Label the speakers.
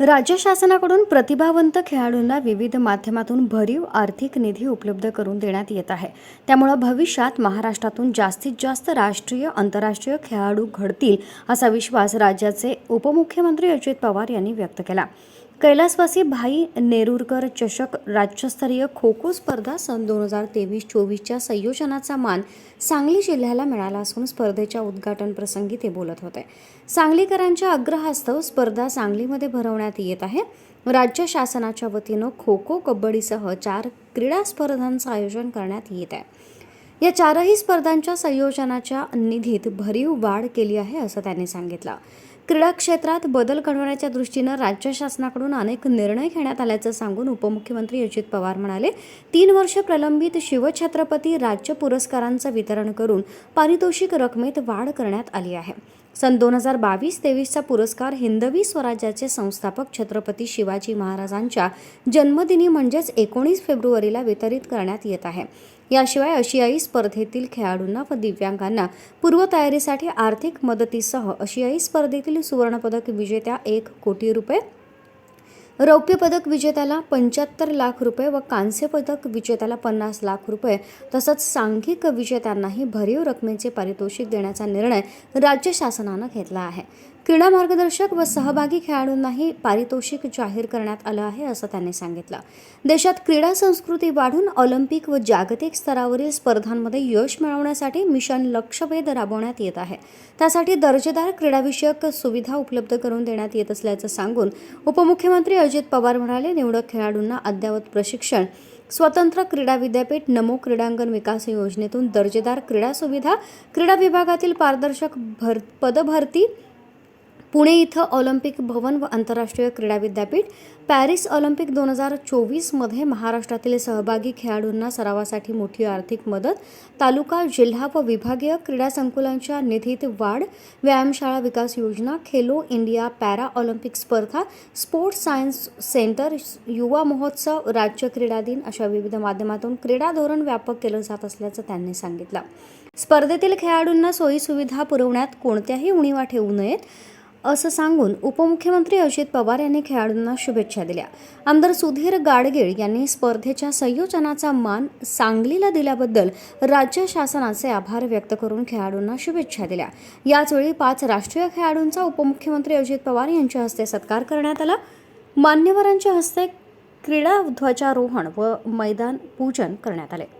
Speaker 1: राज्य शासनाकडून प्रतिभावंत खेळाडूंना विविध माध्यमातून भरीव आर्थिक निधी उपलब्ध करून देण्यात येत आहे. त्यामुळं भविष्यात महाराष्ट्रातून जास्तीत जास्त राष्ट्रीय आंतरराष्ट्रीय खेळाडू घडतील असा विश्वास राज्याचे उपमुख्यमंत्री अजित पवार यांनी व्यक्त केला. कैलासवासी भाई नेरुरकर चषक राज्यस्तरीय खो खो स्पर्धा सन दोन हजार तेवीस चोवीसच्या संयोजनाचा मान सांगली जिल्ह्याला मिळाला असून स्पर्धेच्या उद्घाटन प्रसंगी ते बोलत होते. सांगलीकरांच्या आग्रहास्तव स्पर्धा सांगलीमध्ये भरवण्यात येत आहे. राज्य शासनाच्या वतीनं खो खो कबड्डीसह चार क्रीडा स्पर्धांचं आयोजन करण्यात येत आहे. या चारही स्पर्धांच्या संयोजनाच्या निधीत भरीव वाढ केली आहे असं त्यांनी सांगितलं. क्रीडा क्षेत्रात बदल घडवण्याच्या दृष्टीनं राज्य शासनाकडून अनेक निर्णय घेण्यात आल्याचं सांगून उपमुख्यमंत्री अजित पवार म्हणाले तीन वर्ष प्रलंबित शिवछत्रपती राज्य पुरस्कारांचं वितरण करून पारितोषिक रकमेत वाढ करण्यात आली आहे. सन दोन हजार बावीस तेवीसचा पुरस्कार हिंदवी स्वराज्याचे संस्थापक छत्रपती शिवाजी महाराजांच्या जन्मदिनी म्हणजेच एकोणीस फेब्रुवारीला वितरित करण्यात येत आहे. याशिवाय आशियाई स्पर्धेतील खेळाडूंना व दिव्यांगांना पूर्वतयारीसाठी आर्थिक मदतीसह आशियाई स्पर्धेतील सुवर्णपदक विजेत्या एक कोटी रुपये रौप्य पदक विजेत्याला पंच्याहत्तर लाख रुपये व कांस्य पदक विजेत्याला पन्नास लाख रुपये. तसंच सांघिक विजेत्यांनाही भरीव रकमेचे पारितोषिक देण्याचा निर्णय राज्य शासनानं घेतला आहे. क्रीडा मार्गदर्शक व सहभागी खेळाडूंनाही पारितोषिक जाहीर करण्यात आलं आहे असं त्यांनी सांगितलं. देशात क्रीडा संस्कृती वाढून ऑलिम्पिक व जागतिक स्तरावरील स्पर्धांमध्ये यश मिळवण्यासाठी मिशन लक्षवेध राबवण्यात येत आहे. त्यासाठी दर्जेदार क्रीडाविषयक सुविधा उपलब्ध करून देण्यात येत असल्याचं सांगून उपमुख्यमंत्री अजित पवार म्हणाले निवडक खेळाडूंना अद्ययावत प्रशिक्षण स्वतंत्र क्रीडा विद्यापीठ नमो क्रीडांगण विकास योजनेतून दर्जेदार क्रीडा सुविधा क्रीडा विभागातील पारदर्शक भर पदभरती पुणे इथं ऑलिम्पिक भवन व आंतरराष्ट्रीय क्रीडा विद्यापीठ पॅरिस ऑलिम्पिक दोन हजार चोवीसमध्ये महाराष्ट्रातील सहभागी खेळाडूंना सरावासाठी मोठी आर्थिक मदत तालुका जिल्हा व विभागीय क्रीडा संकुलांच्या निधीत वाढ व्यायामशाळा विकास योजना खेलो इंडिया पॅरा ऑलिम्पिक स्पर्धा स्पोर्ट्स सायन्स सेंटर युवा महोत्सव राज्य क्रीडा दिन अशा विविध माध्यमातून क्रीडा धोरण व्यापक केलं जात असल्याचं त्यांनी सांगितलं. स्पर्धेतील खेळाडूंना सोयीसुविधा पुरवण्यात कोणत्याही उणीवा ठेवू नयेत. असं सांगून उपमुख्यमंत्री अजित पवार यांनी खेळाडूंना शुभेच्छा दिल्या. आमदार सुधीर गाडगीळ यांनी स्पर्धेच्या संयोजनाचा मान सांगलीला दिल्याबद्दल राज्य शासनाचे आभार व्यक्त करून खेळाडूंना शुभेच्छा दिल्या. याचवेळी पाच राष्ट्रीय खेळाडूंचा उपमुख्यमंत्री अजित पवार यांच्या हस्ते सत्कार करण्यात आला. मान्यवरांच्या हस्ते क्रीडा ध्वजारोहण व मैदान पूजन करण्यात आले.